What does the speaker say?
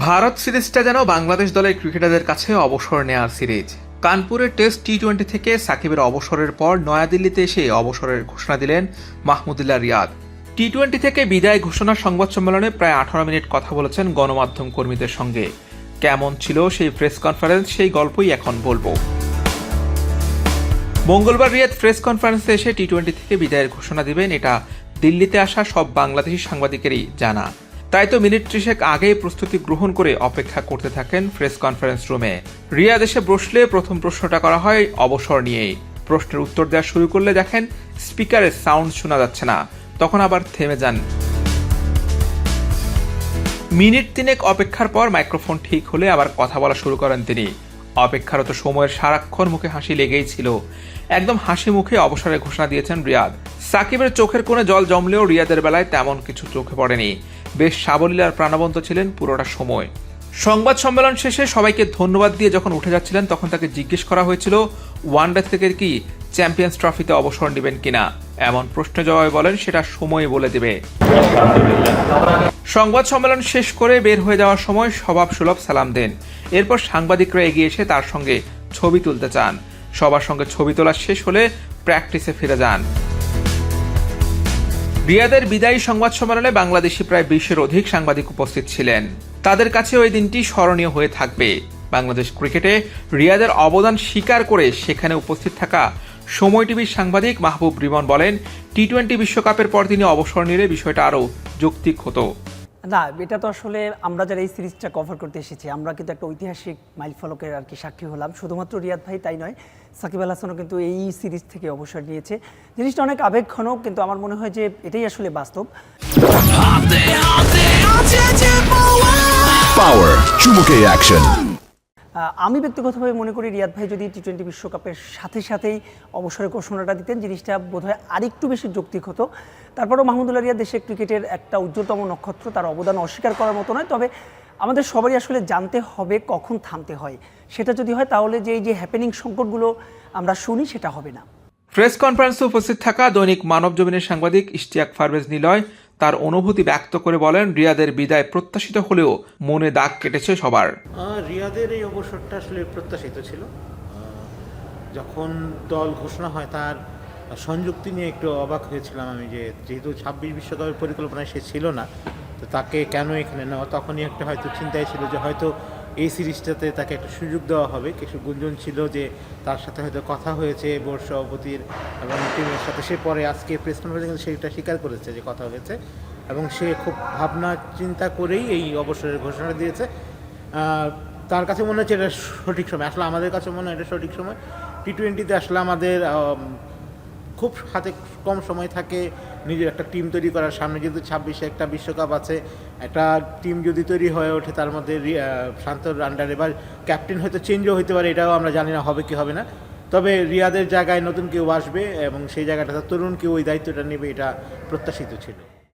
ভারত সিরিজটা যেন বাংলাদেশ দলের ক্রিকেটারদের কাছে অবসর নেয়ার সিরিজ। কানপুরের টেস্ট টি টোয়েন্টি থেকে সাকিবের অবসরের পর নয়াদিল্লিতে এসে অবসরের ঘোষণা দিলেন মাহমুদুল্লাহ রিয়াদ। টি টোয়েন্টি থেকে বিদায় ঘোষণার সংবাদ সম্মেলনে প্রায় আঠারো মিনিট কথা বলেছেন গণমাধ্যম কর্মীদের সঙ্গে। কেমন ছিল সেই প্রেস কনফারেন্স, সেই গল্পই এখন বলব। মঙ্গলবার রিয়াদ প্রেস কনফারেন্সে এসে টি টোয়েন্টি থেকে বিদায়ের ঘোষণা দিবেন, এটা দিল্লিতে আসা সব বাংলাদেশি সাংবাদিকেরই জানা। তাই তো মিনিট ত্রিশেক আগেই প্রস্তুতি গ্রহণ করে অপেক্ষা করতে থাকেন প্রেস কনফারেন্স রুমে। রিয়াদ এসে বসলে প্রথম প্রশ্নটা করা হয় অবসর নিয়েই। প্রশ্নের উত্তর দেওয়া শুরু করলে দেখেন স্পিকারের সাউন্ড শোনা যাচ্ছে না। তখন আবার থেমে যান। মিনিট তিনেক অপেক্ষার পর মাইক্রোফোন ঠিক হলে আবার কথা বলা শুরু করেন তিনি। অপেক্ষারত সময়ের সারাক্ষণ মুখে হাসি লেগেই ছিল। একদম হাসি মুখে অবসরের ঘোষণা দিয়েছেন রিয়াদ। সাকিবের চোখের কোণে জল জমলেও রিয়াদের বেলায় তেমন কিছু চোখে পড়েনি। বেশ সাবলীল আর প্রাণবন্ত ছিলেন পুরোটা সময়। সংবাদ সম্মেলন শেষে সবাইকে ধন্যবাদ দিয়ে যখন উঠে যাচ্ছিলেন, তখন তাকে জিজ্ঞেস করা হয়েছিল ওয়ানডে থেকে কি চ্যাম্পিয়ন্স ট্রফিতে অবসর নেবেন কিনা? এমন প্রশ্ন জবাবে বলেন, সেটা সময় বলে দেবে। সংবাদ সম্মেলন শেষ করে বের হয়ে যাওয়ার সময় স্বভাব সুলভ সালাম দেন। এরপর সাংবাদিকরা এগিয়ে এসে তার সঙ্গে ছবি তুলতে চান। সবার সঙ্গে ছবি তোলা শেষ হলে প্র্যাকটিসে ফিরে যান। রিয়াদের বিদায়ী সংবাদ সম্মেলনে বাংলাদেশি প্রায় বিশের অধিক সাংবাদিক উপস্থিত ছিলেন। তাদের কাছে ওই দিনটি স্মরণীয় হয়ে থাকবে। বাংলাদেশ ক্রিকেটে রিয়াদের অবদান স্বীকার করে সেখানে উপস্থিত থাকা সময় টিভির সাংবাদিক মাহবুব রিমন বলেন, টি টোয়েন্টি বিশ্বকাপের পর তিনি অবসর নিলে বিষয়টা আরও যৌক্তিক হতো। না এটা তো আসলে আমরা যারা এই সিরিজটা কভার করতে এসেছি আমরা কিন্তু একটা ঐতিহাসিক মাইলফলকের আর কি সাক্ষী হলাম শুধুমাত্র রিয়াদ ভাই তাই নয় সাকিব আল হাসানও কিন্তু এই সিরিজ থেকে অবসর নিয়েছে জিনিসটা অনেক আবেগঘনক কিন্তু আমার মনে হয় যে এটাই আসলে বাস্তব পাওয়ার চুমুকে অ্যাকশন আমি ব্যক্তিগতভাবে মনে করি রিয়াদ ভাই যদি টি টোয়েন্টি বিশ্বকাপের সাথে সাথেই অবসরের ঘোষণাটা দিতেন, জিনিসটা বোধহয় আরেকটু বেশি যৌক্তিক হতো। তারপরেও মাহমুদুল্লাহ রিয়াদ দেশের ক্রিকেটের একটা উজ্জ্বলতম নক্ষত্র, তার অবদান অস্বীকার করার মতো নয়। তবে আমাদের সবারই আসলে জানতে হবে কখন থামতে হয়। সেটা যদি হয়, তাহলে যে এই যে হ্যাপেনিং সংকটগুলো আমরা শুনি, সেটা হবে না। প্রেস কনফারেন্সে উপস্থিত থাকা দৈনিক মানব জমিনের সাংবাদিক ইশতিয়াক ফারভেজ নিলয় তার অনুভূতি ব্যক্ত করে বলেন, রিয়াদের বিদায় প্রত্যাশিত হলেও মনে দাগ কেটেছে সবার। রিয়াদের এই অবসরটা আসলে প্রত্যাশিত ছিল। যখন দল ঘোষণা হয় তার সংযুক্তি নিয়ে একটু অবাক হয়েছিলাম আমি যে যেহেতু ছাব্বিশ বিশ্বকাপের পরিকল্পনায় সে ছিল না, তো তাকে কেন এখানে নেওয়া? তখনই একটা হয়তো চিন্তায় ছিল যে হয়তো এই সিরিজটাতে তাকে একটা সুযোগ দেওয়া হবে। কিছু গুঞ্জন ছিল যে তার সাথে হয়তো কথা হয়েছে বোর্ড সভাপতির এবং টিমের সাথে। সে পরে আজকে প্রেস কনফারেন্সে কিন্তু সেটা স্বীকার করেছে যে কথা হয়েছে এবং সে খুব ভাবনা চিন্তা করেই এই অবসরের ঘোষণা দিয়েছে। তার কাছে মনে হচ্ছে এটা সঠিক সময়। আসলে আমাদের কাছে মনে হয় এটা সঠিক সময়। টি টোয়েন্টিতে আসলে আমাদের আম, খুব হাতে কম সময় থাকে নিজের একটা টিম তৈরি করার। সামনে যেহেতু ছাব্বিশে একটা বিশ্বকাপ আছে। একটা টিম যদি তৈরি হয়ে ওঠে, তার মধ্যে শান্তর আন্ডারে বা ক্যাপ্টেন হয়তো চেঞ্জও হতে পারে, এটাও আমরা জানি না হবে কি হবে না। তবে রিয়াদের জায়গায় নতুন কেউ আসবে এবং সেই জায়গাটা তরুণ কেউ ওই দায়িত্বটা নেবে, এটা প্রত্যাশিত ছিল।